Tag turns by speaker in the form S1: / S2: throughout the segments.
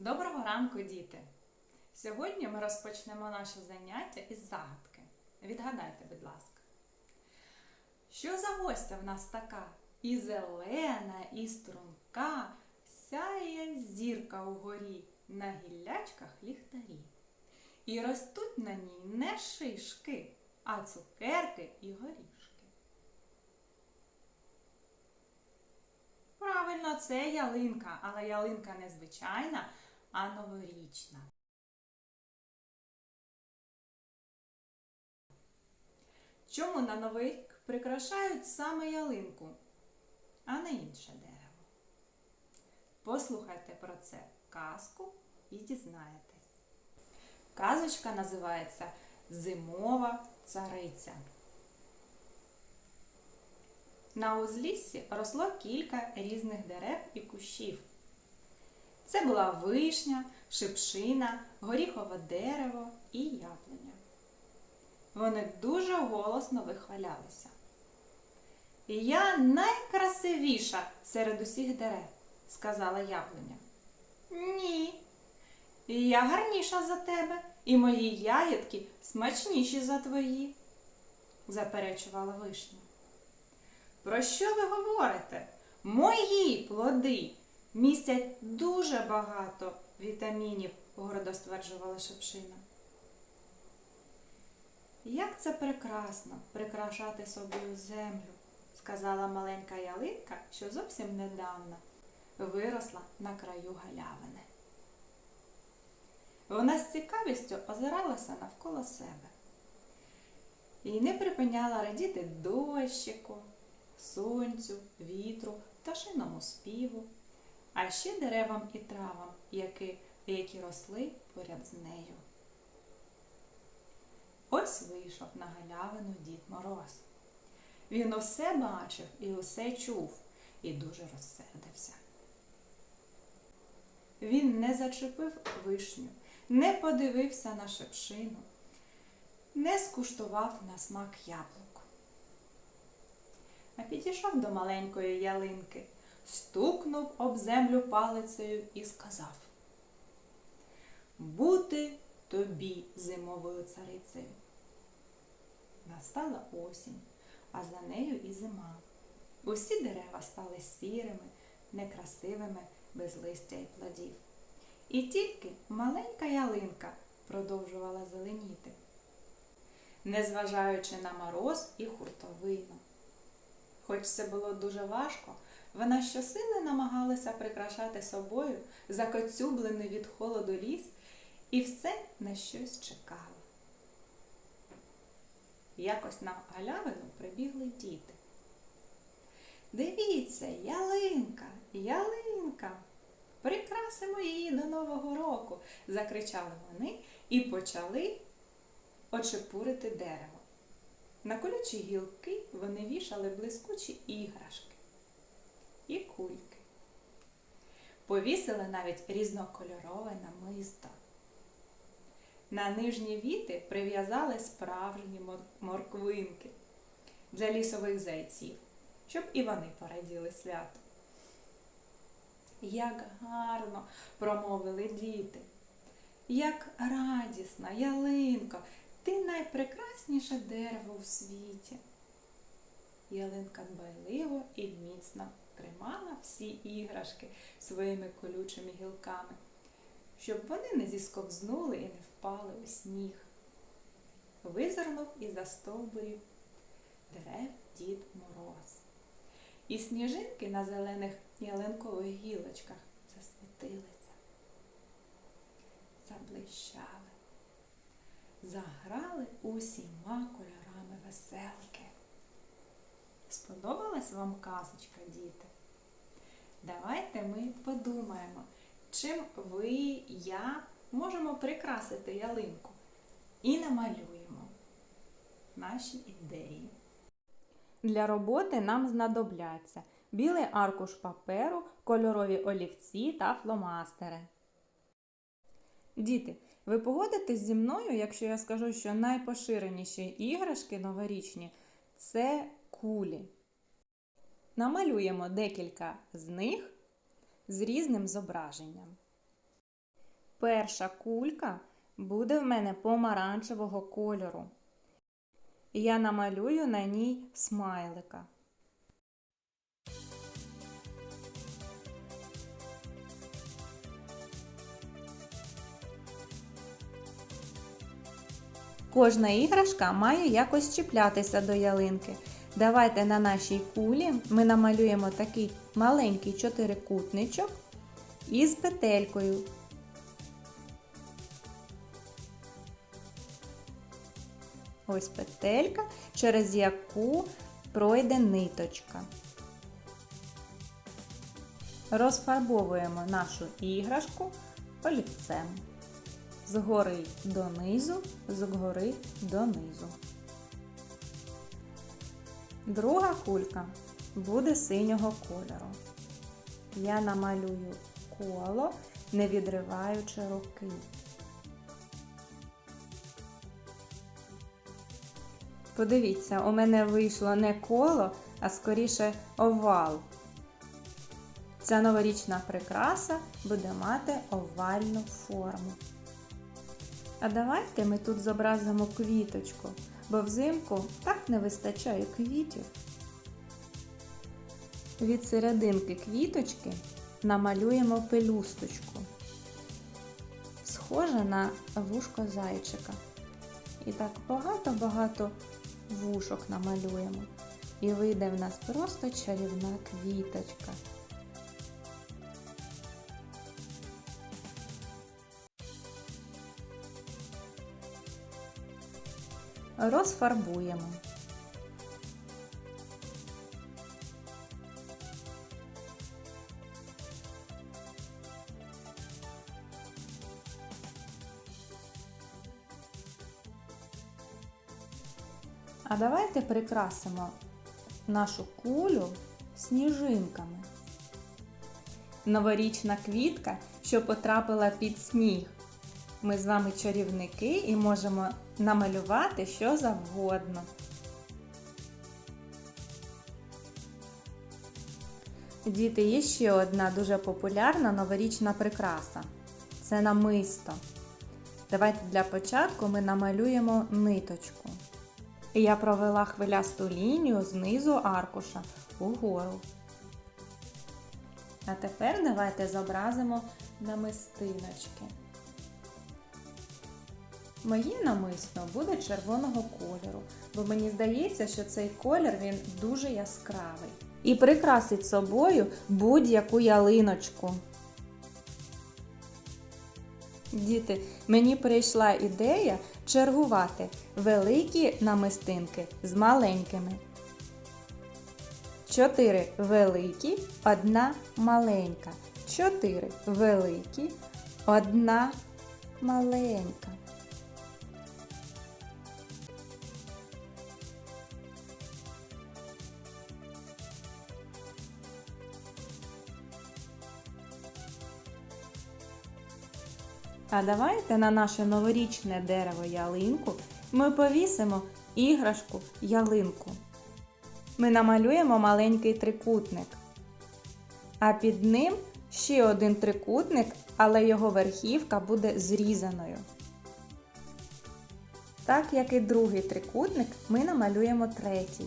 S1: Доброго ранку, діти! Сьогодні ми розпочнемо наше заняття із загадки. Відгадайте, будь ласка. Що за гостя в нас така? І зелена, і струнка, сяє зірка угорі, на гіллячках ліхтарі. І ростуть на ній не шишки, а цукерки і горішки. Правильно, це ялинка, але ялинка не звичайна, а новорічна. Чому на новий рік прикрашають саме ялинку, а не інше дерево? Послухайте про це казку і дізнаєтесь. Казочка називається Зимова цариця. На узліссі росло кілька різних дерев і кущів. Це була вишня, шипшина, горіхове дерево і яблуня. Вони дуже голосно вихвалялися. Я найкрасивіша серед усіх дерев, сказала яблуня. Ні, я гарніша за тебе, і мої ягідки смачніші за твої, заперечувала вишня. Про що ви говорите? Мої плоди містять дуже багато вітамінів, гордо стверджувала шепшина. Як це прекрасно прикрашати собою землю, сказала маленька ялинка, що зовсім недавно виросла на краю галявини. Вона з цікавістю озиралася навколо себе і не припиняла радіти дощику, сонцю, вітру, пташиному співу, а ще деревам і травам, які, які росли поряд з нею. Ось вийшов на галявину Дід Мороз. Він усе бачив і усе чув, і дуже розсердився. Він не зачепив вишню, не подивився на шепшину, не скуштував на смак яблук. А підійшов до маленької ялинки, стукнув об землю палицею і сказав Бути тобі зимовою царицею. Настала осінь, а за нею і зима. Усі дерева стали сірими, некрасивими, без листя і плодів. І тільки маленька ялинка продовжувала зеленіти, незважаючи на мороз і хуртовину. Хоч це було дуже важко, вона щосили намагалася прикрашати собою закоцюблений від холоду ліс і все на щось чекала. Якось на галявину прибігли діти. Дивіться, ялинка, ялинка. Прикрасимо її до Нового року, закричали вони і почали очепурити дерево. На колючі гілки вони вішали блискучі іграшки і кульки. Повісили навіть різнокольорове намисто. На нижні віти прив'язали справжні морквинки для лісових зайців, щоб і вони пораділи свято. Як гарно промовили діти, як радісна, ялинко, ти найпрекрасніше дерево у світі. Ялинка дбайливо і міцно тримала всі іграшки своїми колючими гілками, щоб вони не зісковзнули і не впали у сніг. Визирнув із-за стовбурів дерев Дід Мороз. І сніжинки на зелених ялинкових гілочках засвітилися, заблищали, заграли усіма кольорами веселки. Сподобалась вам казочка, діти? Давайте ми подумаємо, чим ви, я можемо прикрасити ялинку і намалюємо наші ідеї. Для роботи нам знадобляться білий аркуш паперу, кольорові олівці та фломастери. Діти, ви погодитесь зі мною, якщо я скажу, що найпоширеніші іграшки новорічні це кулі. Намалюємо декілька з них з різним зображенням. Перша кулька буде в мене помаранчевого кольору. Я намалюю на ній смайлика. Кожна іграшка має якось чіплятися до ялинки. Давайте на нашій кулі ми намалюємо такий маленький чотирикутничок із петелькою. Ось петелька, через яку пройде ниточка. Розфарбовуємо нашу іграшку олівцем. Згори донизу, згори донизу. Друга кулька буде синього кольору. Я намалюю коло, не відриваючи руки. Подивіться, у мене вийшло не коло, а скоріше овал. Ця новорічна прикраса буде мати овальну форму. А давайте ми тут зобразимо квіточку, бо взимку так не вистачає квітів. Від серединки квіточки намалюємо пелюсточку, схоже на вушко зайчика. І так багато-багато вушок намалюємо. І вийде в нас просто чарівна квіточка. Розфарбуємо. А давайте прикрасимо нашу кулю сніжинками. Новорічна квітка, що потрапила під сніг. Ми з вами чарівники і можемо намалювати що завгодно. Діти, є ще одна дуже популярна новорічна прикраса. Це намисто. Давайте для початку ми намалюємо ниточку. Я провела хвилясту лінію знизу аркуша угору. А тепер давайте зобразимо намистиночки. Моє намисно буде червоного кольору, бо мені здається, що цей колір він дуже яскравий. І прикрасить собою будь-яку ялиночку. Діти, мені прийшла ідея чергувати великі намистинки з маленькими. Чотири великі, одна маленька. Чотири великі, одна маленька. А давайте на наше новорічне дерево ялинку ми повісимо іграшку ялинку. Ми намалюємо маленький трикутник. А під ним ще один трикутник, але його верхівка буде зрізаною. Так як і другий трикутник, ми намалюємо третій.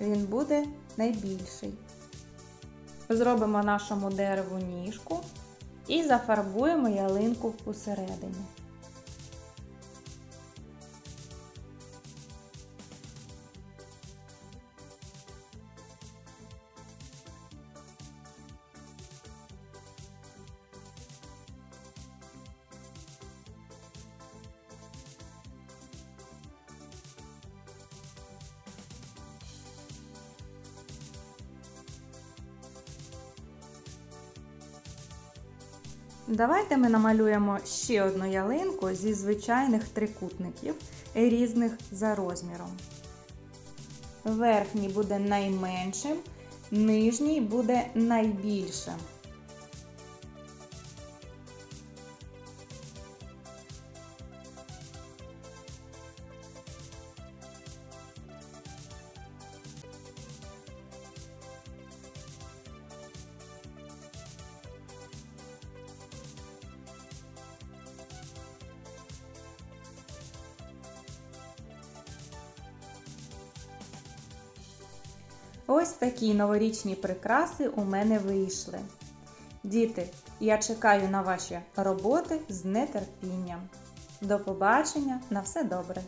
S1: Він буде найбільший. Зробимо нашому дереву ніжку і зафарбуємо ялинку посередині. Давайте ми намалюємо ще одну ялинку зі звичайних трикутників різних за розміром. Верхній буде найменшим, нижній буде найбільшим. Ось такі новорічні прикраси у мене вийшли. Діти, я чекаю на ваші роботи з нетерпінням. До побачення, на все добре!